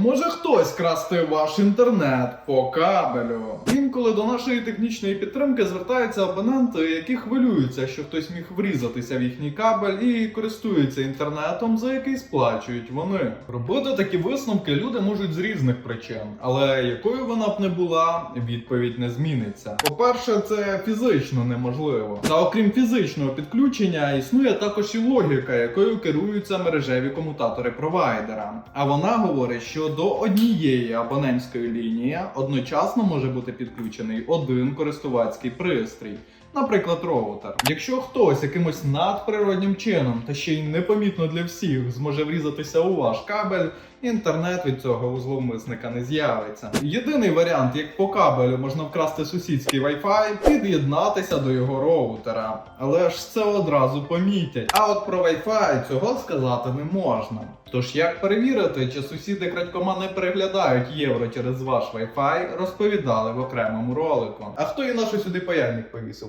Може хтось красти ваш інтернет по кабелю? Інколи до нашої технічної підтримки звертаються абоненти, які хвилюються, що хтось міг врізатися в їхній кабель і користуються інтернетом, за який сплачують вони. Робити такі висновки люди можуть з різних причин, але якою вона б не була, відповідь не зміниться. По-перше, це фізично неможливо. Та окрім фізичного підключення, існує також і логіка, якою керуються мережеві комутатори провайдера. А вона говорить, що до однієї абонентської лінії одночасно може бути підключений один користувацький пристрій. Наприклад, роутер. Якщо хтось якимось надприроднім чином та ще й непомітно для всіх зможе врізатися у ваш кабель, інтернет від цього у зловмисника не з'явиться. Єдиний варіант, як по кабелю можна вкрасти сусідський Wi-Fi, під'єднатися до його роутера. Але ж це одразу помітять. А от про Wi-Fi цього сказати не можна. Тож як перевірити, чи сусіди крадькома не переглядають євро через ваш Wi-Fi, розповідали в окремому ролику. А хто і нашу сюди паяльник повісив?